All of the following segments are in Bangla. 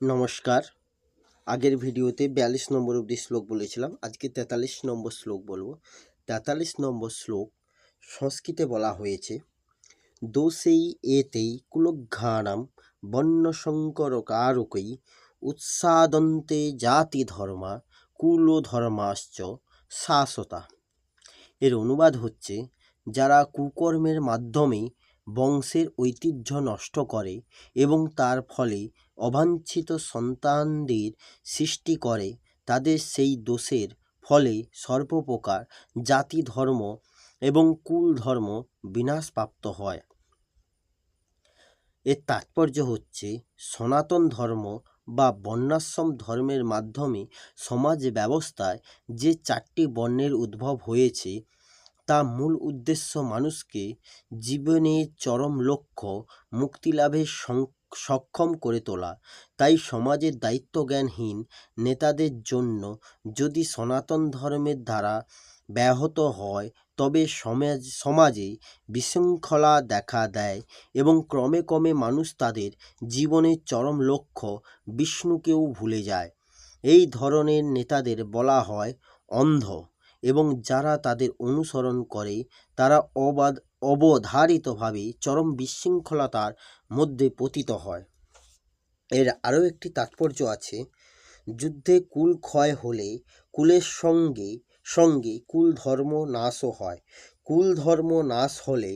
নমস্কার। আগের ভিডিওতে বিয়াল্লিশ নম্বর অব্দি শ্লোক বলেছিলাম, আজকে তেতাল্লিশ নম্বর শ্লোক বলব। তেতাল্লিশ নম্বর শ্লোক সংস্কৃতে বলা হয়েছে, দোষেই এতেই কুলঘ্রাণাম বর্ণসংকরকারকই উৎসাদন্তে জাতি ধর্মা কুলধর্মাশ্চ শাশ্বতা। এর অনুবাদ হচ্ছে, যারা কুকর্মের মাধ্যমে বংশের ঐতিহ্য নষ্ট করে এবং তার ফলে অবাঞ্ছিত সন্তানদের সৃষ্টি করে। তাদের সেই দোষের ফলে সর্বপ্রকার জাতি ধর্ম এবং কুল ধর্ম বিনাশপ্রাপ্ত হয়। এর তাৎপর্য হচ্ছে, সনাতন ধর্ম বা বর্ণাশ্রম ধর্মের মাধ্যমে সমাজ ব্যবস্থায় যে চারটি বর্ণের উদ্ভব হয়েছে তা মূল উদ্দেশ্য মানুষকে জীবনের চরম লক্ষ্য মুক্তিলাভের সক্ষম করে তোলা। তাই সমাজের দায়িত্বজ্ঞানহীন নেতাদের জন্য যদি সনাতন ধর্মের দ্বারা ব্যাহত হয়, তবে সমাজ, সমাজে বিশৃঙ্খলা দেখা দেয় এবং ক্রমে ক্রমে মানুষ তাদের জীবনের চরম লক্ষ্য বিষ্ণুকেও ভুলে যায়। এই ধরনের নেতাদের বলা হয় অন্ধ। এবং যারা তাদের অনুসরণ করে, তারা অবাধ, অবধারিতভাবে চরম বিশৃঙ্খলতার মধ্যে পতিত হয়। এর আরও একটি তাৎপর্য আছে, যুদ্ধে কুল ক্ষয় হলে কুলের সঙ্গে সঙ্গে কুল ধর্ম নাশও হয়। কুল ধর্ম নাশ হলে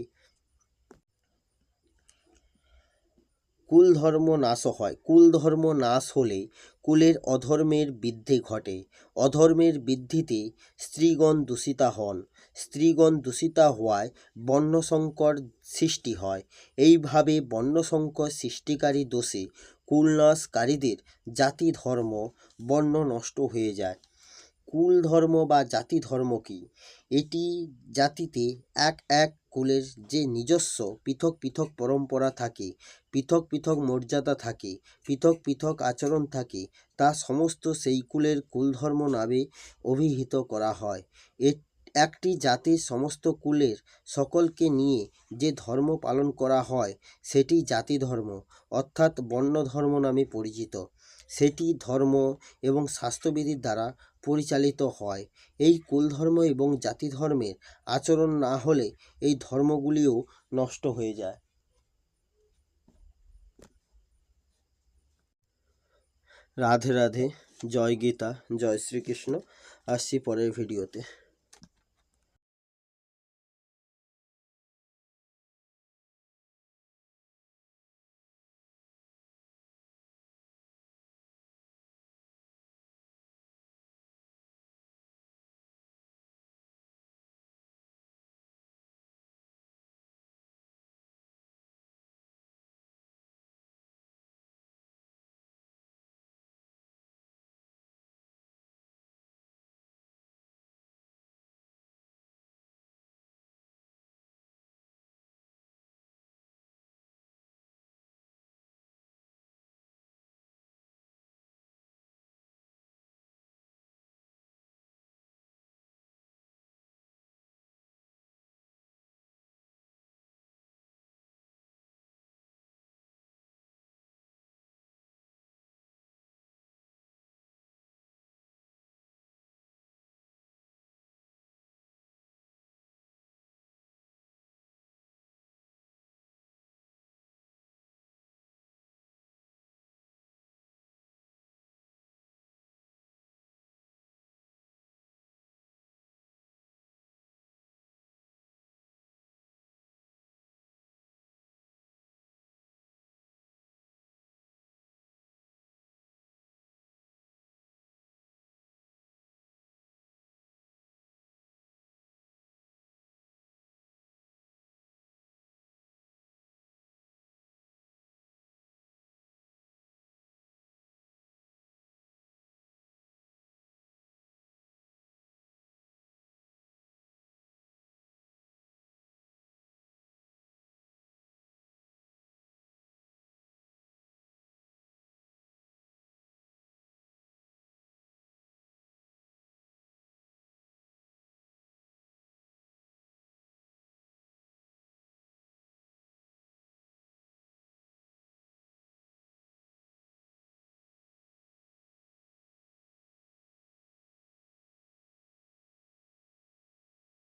কুল ধর্ম নাশ হয়। কুল ধর্ম নাশ হলে কুলের অধর্মের বৃদ্ধি ঘটে। অধর্মের বৃদ্ধিতে স্ত্রীগণ দূষিতা হন। স্ত্রীগণ দূষিতা হওয়ায় বর্ণসংকর সৃষ্টি হয়। এইভাবে বর্ণসংকর সৃষ্টিকারী দোষে কুলনাশকারীদের জাতি ধর্ম বর্ণ নষ্ট হয়ে যায়। কুল ধর্ম বা জাতি ধর্ম কি? এটি জাতিতে এক এক কুলের যে নিজস্ব পৃথক পৃথক পরম্পরা থাকে, পৃথক পৃথক মর্যাদা থাকে, পৃথক পৃথক আচরণ থাকে, তা সমস্ত সেই কুলের কুলধর্ম নামে অভিহিত করা হয়। এ, একটি জাতির সমস্ত কুলের সকলকে নিয়ে যে ধর্ম পালন করা হয়, সেটি জাতি ধর্ম অর্থাৎ বর্ণ ধর্ম নামে পরিচিত। সেটি ধর্ম এবং স্বাস্থ্যবিধির দ্বারা পরিচালিত হয়। এই কুলধর্ম এবং জাতি ধর্মের আচরণ না হলে এই ধর্মগুলিও নষ্ট হয়ে যায়। রাধে রাধে, জয় গীতা, জয় শ্রীকৃষ্ণ। আসছি পরের ভিডিওতে।